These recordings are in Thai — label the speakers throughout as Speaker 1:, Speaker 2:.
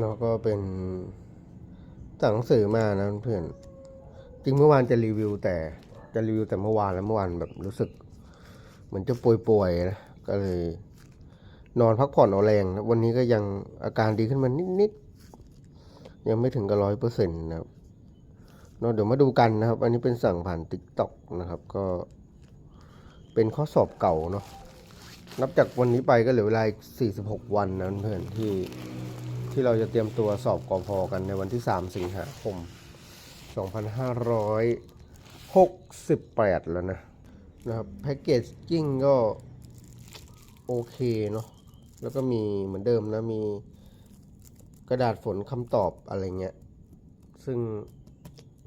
Speaker 1: แล้วก็เป็นสั่งหนังสือมานะเพื่อนจริงเมื่อวานจะรีวิวแต่จะรีวิวแต่เมื่อวานแล้วเมื่อวานแบบรู้สึก เหมือนจะป่วยๆนะก็เลย นอนพักผ่อนเอาแรงนะวันนี้ก็ยังอาการดีขึ้นมานิดๆยังไม่ถึงกับร้อยเปอร์เซ็นต์นะครับเนอะเดี๋ยวมาดูกันนะครับ อันนี้เป็นสั่งผ่านติ๊กต็อกนะครับ ก็เป็นข้อสอบเก่าเนาะนับจากวันนี้ไปก็เหลือเวลาอีก46 วันนะเพื่อนที่ ที่เราจะเตรียมตัวสอบกอพอกันในวันที่ 3 สิงหาคม 2568 แล้วนะนะครับแพ็กเกจจิ้งก็โอเคเนาะแล้วก็มีเหมือนเดิมนะ มีกระดาษฝนคำตอบอะไรเงี้ย ซึ่ง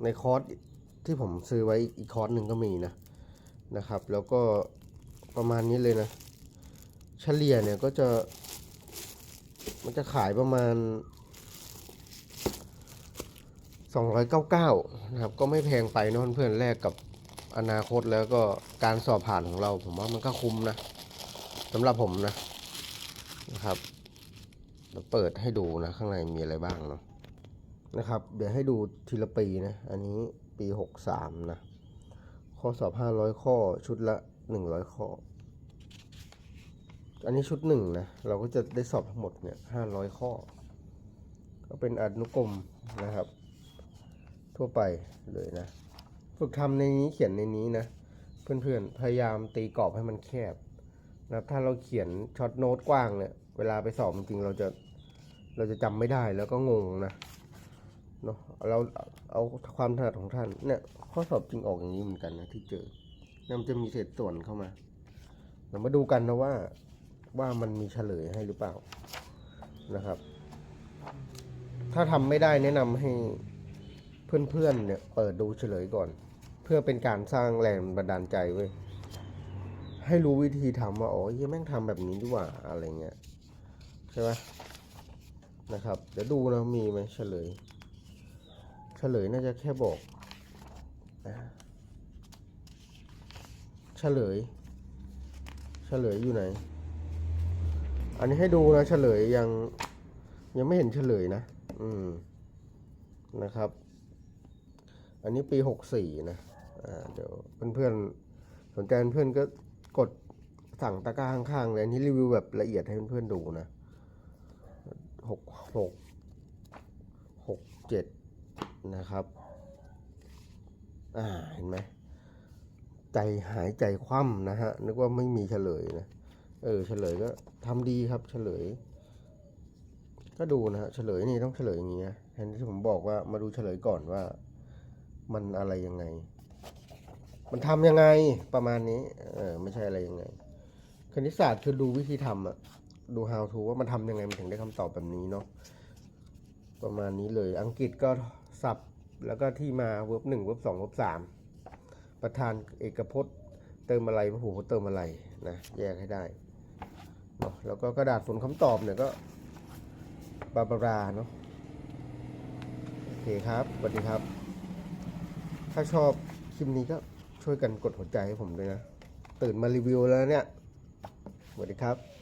Speaker 1: ในคอร์สที่ผมซื้อไว้อีกคอร์สหนึ่งก็มีนะนะครับ แล้วก็ประมาณนี้เลยนะ เฉลี่ยเนี่ยก็จะ มันจะขายประมาณ 299 นะครับ ก็ไม่แพงไปนะเพื่อนๆแลกกับอนาคตแล้วก็การสอบผ่านของเรา ผมว่ามันก็คุ้มนะสำหรับผมนะนะครับเดี๋ยวเปิดให้ดูนะ ข้างในมีอะไรบ้างเนาะนะครับ เดี๋ยวให้ดูทีละปีนะ อันนี้ปี 63 นะ ข้อสอบ 500 ข้อชุดละ 100 ข้อ อันนี้ชุดหนึ่งนะ เราก็จะได้สอบทั้งหมดเนี่ย500ข้อ ก็เป็นอนุกรมนะครับ ทั่วไปเลยนะ ฝึกทำในนี้เขียนในนี้นะ เพื่อนๆ พยายามตีกรอบให้มันแคบนะถ้าเราเขียนช็อตโน้ตกว้างเนี่ย เวลาไปสอบจริงๆเราจะเราจะจำไม่ได้แล้วก็งงนะเนาะเราเอาความถนัดของท่านเนี่ยข้อสอบจริงออกอย่างนี้เหมือนกันนะที่เจอเนี่ยมันจะมีเศษส่วนเข้ามา เรามาดูกันนะว่า ว่ามันมีเฉลยให้หรือเปล่านะครับ ถ้าทำไม่ได้แนะนำให้เพื่อนๆเนี่ยเปิดดูเฉลยก่อน เพื่อเป็นการสร้างแรงบันดาลใจเว้ยให้รู้วิธีทำว่าอ๋อเหี้ยแม่งทำแบบนี้ดีกว่าอะไรเงี้ยใช่ไหมนะครับเดี๋ยวดูนะมีไหมเฉลย เฉลยน่าจะแค่บอกเฉลย เฉลยอยู่ไหน อันนี้ให้ดูนะเฉลยยังยังไม่เห็นเฉลยนะ อืมนะครับ อันนี้ปีหกสี่นะอ่าเดี๋ยวเพื่อนๆสนใจเพื่อนก็กดสั่งตะกร้าข้างๆเลยอันนี้รีวิวแบบละเอียดให้เพื่อนๆดูนะหกหกหกเจ็ดนะครับ อ่าเห็นไหมใจหายใจคว่ำนะฮะ นึกว่าไม่มีเฉลยนะ เออเฉลยก็ทำดีครับ เฉลย ก็ดูนะฮะเฉลยนี่ต้องเฉลยอย่างนี้นะเห็นที่ผมบอกว่ามาดูเฉลยก่อนว่า มันอะไรยังไง มันทำยังไงประมาณนี้ เออไม่ใช่อะไรยังไง คณิตศาสตร์คือดูวิธีทำอะดู how to ว่ามันทำยังไงมันถึงได้คำตอบแบบนี้เนาะประมาณนี้เลย อังกฤษก็สับแล้วก็ที่มาเวิร์บหนึ่งเวิร์บสองเวิร์บสามประธานเอกพจน์ เติมอะไรพหูพจน์เติมอะไรนะ แยกให้ได้ แล้วก็กระดาษฝนคำตอบเนี่ยก็บาบาราเนาะโอเคครับสวัสดีครับ ถ้าชอบคลิปนี้ก็ช่วยกันกดหัวใจให้ผมด้วยนะ ตื่นมารีวิวแล้วเนี่ยสวัสดีครับ